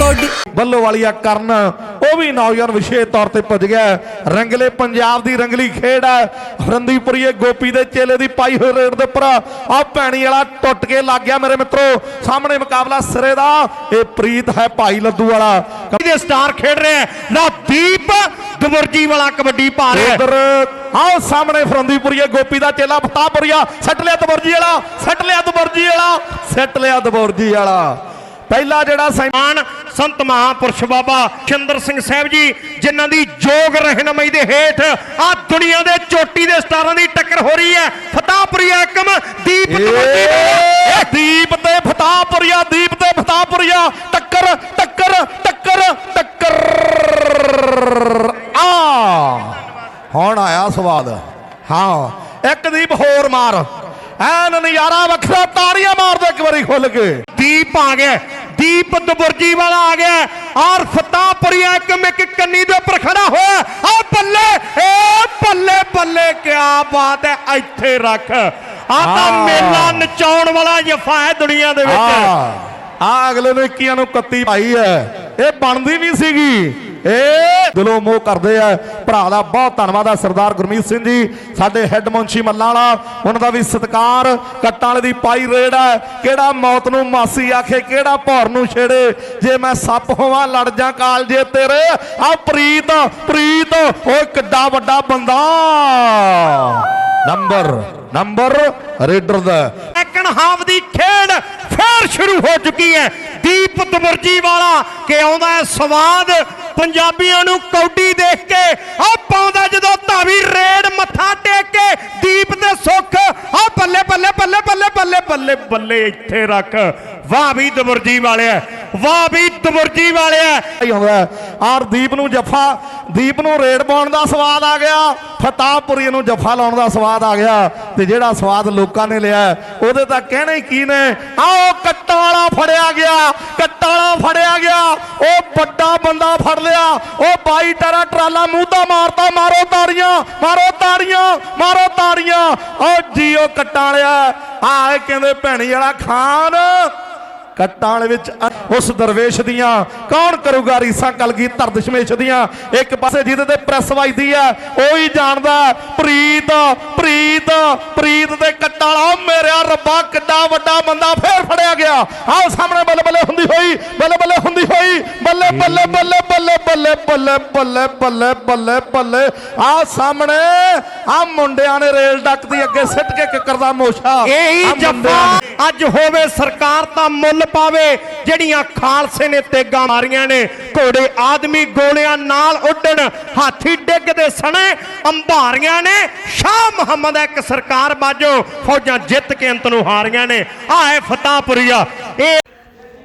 Cody Ballo ਵਾਲੀਆ ਕਰਨ। ਉਹ ਵੀ ਨੌਜਵਾਨ ਵਿਸ਼ੇਸ਼ ਤੌਰ ਤੇ ਪੁੱਜ ਗਿਆ। ਰੰਗਲੇ ਪੰਜਾਬ ਦੀ ਰੰਗਲੀ ਖੇਡ ਹੈ ਰੰਦੀਪੁਰੀਏ ਗੋਪੀ ਦੇ ਚੇਲੇ ਦੀ ਪਾਈ ਹੋਈ ਰੇਡ ਦੇ ਉੱਪਰ। ਆ ਪੈਣੀ ਵਾਲਾ ਟੁੱਟ ਕੇ ਲੱਗ ਗਿਆ ਮੇਰੇ ਮਿੱਤਰੋ। ਸਾਹਮਣੇ ਮੁਕਾਬਲਾ ਸਿਰੇ ਦਾ। ਇਹ ਪ੍ਰੀਤ ਹੈ ਭਾਈ ਲੱਦੂ ਵਾਲਾ। ਦੇ ਸਟਾਰ ਖੇਡ ਰਿਹਾ ਨਾ ਦੀਪ ਦਵਰਜੀ ਵਾਲਾ ਕਬੱਡੀ ਪਾ ਰਿਹਾ। ਉਧਰ। ਆਓ ਸਾਹਮਣੇ ਫਰੰਦੀਪੁਰੀਏ ਗੋਪੀ ਦਾ ਚੇਲਾ ਫਤਾਪੁਰੀਆ ਸੱਟ ਲਿਆ ਦਬੁਰਜੀ ਵਾਲਾ। ਸੱਟ ਲਿਆ ਦਬੁਰਜੀ ਵਾਲਾ। ਸੱਟ ਲਿਆ ਦਬੁਰਜੀ ਵਾਲਾ। ਪਹਿਲਾ ਜਿਹੜਾ ਸੈਂ- ਮਾਨ ਸੰਤ ਮਹਾਂਪੁਰਸ਼ ਬਾਬਾ ਚੰਦਰ ਸਿੰਘ ਸਾਹਿਬ ਜੀ ਜਿਨ੍ਹਾਂ ਦੀ ਯੋਗ ਰਹਿਨਮਾਈ ਦੇ ਹੇਠ ਆ ਦੁਨੀਆ ਦੇ ਚੋਟੀ ਦੇ ਸਟਾਰਾਂ ਦੀ ਟੱਕਰ ਹੋ ਰਹੀ ਹੈ। ਫਤਾਪੁਰੀ ਏਕਮ ਦੀਪ ਦੀਪ ਤੇ ਫਤਾਪੁਰੀਆ ਦੀਪ ਤੇ ਫਤਾਪੁਰੀਆ ਟੱਕਰ ਟੱਕਰ ਟੱਕਰ ਟੱਕਰ। ਆ। ਹੁਣ ਆਇਆ ਸਵਾਦ। ਹਾਂ ਇੱਕ ਦੀਪ ਹੋਰ ਮਾਰ। ਐਨ ਨਜ਼ਾਰਾ ਵੱਖਰਾ ਤਾੜੀਆਂ ਮਾਰ ਦੇ ਇੱਕ ਵਾਰੀ ਖੁੱਲ ਕੇ। ਦੀਪ ਆ ਗਿਆ। ਦੀਪ ਦਬੁਰਜੀ ਵਾਲਾ ਆ ਗਿਆ। ਔਰ ਫਤਾਪੁਰੀ ਏਕਮ ਇੱਕ ਕੰਨੀ ਦੇ ਉੱਪਰ ਖੜਾ ਹੋਇਆ। ਆ ਬੱਲੇ ਏ ਬੱਲੇ ਬੱਲੇ ਕੀ ਬਾਤ ਹੈ ਇੱਥੇ ਰੱਖ। ਆ ਤਾਂ। ਮੇਲਾ ਨਚਾਉਣ ਵਾਲਾ ਜਫਾ ਹੈ ਦੁਨੀਆ ਦੇ ਵਿੱਚ। ਆ ਅਗਲੇ ਨੂੰ 21 ਨੂੰ 31 ਭਾਈ ਹੈ। ਇਹ ਬਣਦੀ ਨਹੀਂ ਸੀਗੀ। ਏ ਦਿਲੋਂ ਮੋਹ ਕਰਦੇ ਆ। ਭਰਾ ਦਾ ਬਹੁਤ ਧੰਨਵਾਦ ਆ ਸਰਦਾਰ ਗੁਰਮੀਤ ਸਿੰਘ ਜੀ, ਸਾਡੇ ਹੈੱਡ ਮੁੰਸ਼ੀ ਮੱਲਾਂ ਵਾਲਾ। ਉਹਨਾਂ ਦਾ ਵੀ ਸਤਿਕਾਰ, ਕੱਟਾਂ ਵਾਲੇ ਦੀ ਪਾਈ ਰੇਡ ਹੈ ਕਿਹੜਾ ਮੌਤ ਨੂੰ ਮਾਸੀ ਆਖੇ, ਕਿਹੜਾ ਭੌਰ ਨੂੰ ਛੇੜੇ? ਜੇ ਮੈਂ ਸੱਪ ਹੋਵਾਂ, ਲੜ ਜਾ ਕਾਲਜੇ ਤੇਰੇ। ਆ ਪ੍ਰੀਤ ਪ੍ਰੀਤ ਓਏ ਕਿੱਡਾ ਵੱਡਾ ਬੰਦਾ। ਨੰਬਰ ਨੰਬਰ ਰੇਡਰ ਦਾ। ਸੈਕੰਡ ਹਾਫ ਦੀ ਖੇਡ ਫੇਰ ਸ਼ੁਰੂ ਹੋ ਚੁੱਕੀ ਹੈ। ਦੀਪ ਦਵਰਜੀ ਵਾਲਾ ਕਿ ਆਉਂਦਾ ਹੈ ਸਵਾਦ ਪੰਜਾਬੀਆਂ ਨੂੰ ਕੌਡੀ ਦੇਖ ਕੇ ਆ ਪਾਉਂਦਾ ਜਦੋਂ ਧਾਵੀ ਰੇਡ ਮੱਥਾ ਟੇਕ ਕੇ ਦੀਪ ਤੇ ਸੁੱਖ ਆ ਬੱਲੇ ਬੱਲੇ ਬੱਲੇ ਬੱਲੇ ਬੱਲੇ ਬੱਲੇ ਬੱਲੇ ਇੱਥੇ ਰੱਖ। ਵਾਹ ਵੀ ਦਵਰਜੀ ਵਾਲਿਆ, ਵਾਹ ਵੀ ਦਵਰਜੀ ਵਾਲਿਆ। ਆਰ ਦੀਪ ਨੂੰ ਜੱਫਾ, ਦੀਪ ਨੂੰ ਰੇਡ ਪਾਉਣ ਦਾ ਸਵਾਦ ਆ ਗਿਆ ਫਤਾਹਪੁਰੀ ਨੂੰ ਜੱਫਾ ਲਾਉਣ ਦਾ ਸਵਾਦ ਆ ਗਿਆ। ਤੇ ਜਿਹੜਾ ਸਵਾਦ ਲੋਕਾਂ ਨੇ ਲਿਆ ਉਹਦੇ ਤਾਂ ਕਹਿਣੇ ਹੀ ਕੀ ਨੇ? ਆਓ ਕੱਟਾਂ ਵਾਲਾ ਫੜਿਆ ਗਿਆ ਕੱਟਾਂ ਵਾਲਾ ਫੜਿਆ ਗਿਆ ਉਹ ਵੱਡਾ ਬੰਦਾ ਫੜ ਲਿਆ। ਉਹ ਬਾਈ ਟਰਾ ਟਰਾਲਾ ਮੂੰਹ ਦਾ ਮਾਰਤਾ। ਮਾਰੋ ਤਾੜੀਆਂ ਮਾਰੋ ਤਾੜੀਆਂ ਮਾਰੋ ਤਾੜੀਆਂ। ਉਹ ਜੀਓ ਕੱਟਾਂ ਵਾਲਿਆ। ਆ ਕਹਿੰਦੇ ਭੈਣੀ ਵਾਲਾ ਖਾਨ। ਕੱਟਾਂ ਵਿੱਚ ਉਸ ਦਰਵੇਸ਼ ਦੀਆਂ। ਕੌਣ ਕਰੂਗਾ ਰੀਸਾਂ ਕਲਗੀ ਦਸ਼ਮੇਸ਼ ਦੀਆਂ? ਇੱਕ ਪਾਸੇ ਜਿਹਦੇ ਤੇ ਪ੍ਰੈਸ ਵੱਜਦੀ ਹੈ, ਉਹ ਹੀ ਜਾਣਦਾ ਪ੍ਰੀਤ ਪ੍ਰੀਤ ਪ੍ਰੀਤ ਦੇ ਕੱਟਾਂ ਵਾਲਾ। ਉਹ ਮੇਰਿਆ ਰੱਬਾ, ਕਿੱਡਾ ਵੱਡਾ ਬੰਦਾ ਫੇਰ ਫੜਿਆ ਗਿਆ। ਆਹ ਸਾਹਮਣੇ ਬੱਲੇ ਬੱਲੇ ਹੁੰਦੀ ਹੋਈ ਬੱਲੇ ਬੱਲੇ ਹੁੰਦੀ ਹੋਈ ਬੱਲੇ ਬੱਲੇ ਬੱਲੇ ਬੱਲੇ ਬੱਲੇ ਬੱਲੇ ਬੱਲੇ ਬੱਲੇ ਬੱਲੇ। ਬੱਲੇ ਆਹ ਸਾਹਮਣੇ ਆਹ ਮੁੰਡਿਆਂ ਨੇ ਰੇਲ ਡੱਕ ਦੀ ਅੱਗੇ ਸਿੱਟ ਕੇ ਕਿੱਕਰ ਦਾ ਮੋਸ਼ਾ ਇਹੀ ਜੱਫਾ ਅੱਜ ਹੋਵੇ ਸਰਕਾਰ ਤਾਂ ਮੁੱਲ ਪਾਵੇ ਜਿਹੜੀਆਂ ਖਾਲਸੇ ਨੇ ਤੇਗਾਂ ਮਾਰੀਆਂ ਨੇ। ਘੋੜੇ ਆਦਮੀ ਗੋਲਿਆਂ ਨਾਲ ਉੱਡਣ ਹਾਥੀ ਡਿੱਗਦੇ ਸਣੇ ਅੰਬਾਰੀਆਂ ਨੇ ਸ਼ਾਹ ਮੁਹੰਮਦ ਇੱਕ ਸਰਕਾਰ ਬਾਜੋ ਫੌਜਾਂ ਜਿੱਤ ਕੇ ਅੰਤ ਨੂੰ ਹਾਰੀਆਂ ਨੇ। ਹੈ ਫਤਾਹਪੁਰੀਆ।